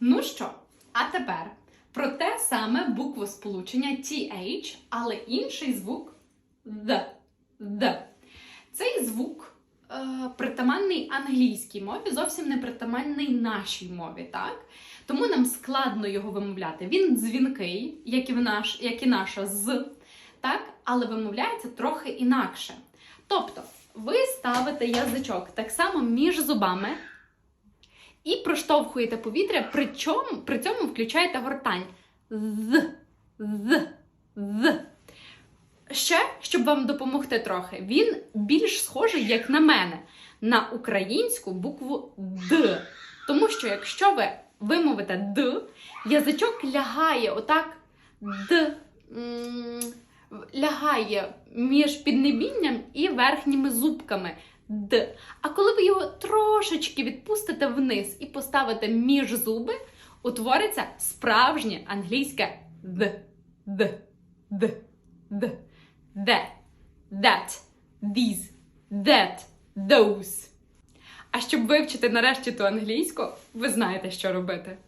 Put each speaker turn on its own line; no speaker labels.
Ну що, а тепер про те саме буквосполучення TH, але інший звук Д. Д. Цей звук е, притаманний англійській мові, зовсім не притаманний нашій мові, так? Тому нам складно його вимовляти. Він дзвінкий, як і, в наш, як і наша з, так? але вимовляється трохи інакше. Тобто, ви ставите язичок так само між зубами і проштовхуєте повітря, при, чому, при цьому включаєте гортань. З, з, з. Ще, щоб вам допомогти трохи, він більш схожий, як на мене, на українську букву Д. Тому що якщо ви вимовите Д, язичок лягає отак Д. Лягає між піднебінням і верхніми зубками Д. А коли ви його трошечки відпустите вниз і поставите між зуби, утвориться справжнє англійське Д. Д. Д. Д. That. That. These. That. Those. А щоб вивчити нарешті ту англійську, ви знаєте, що робити.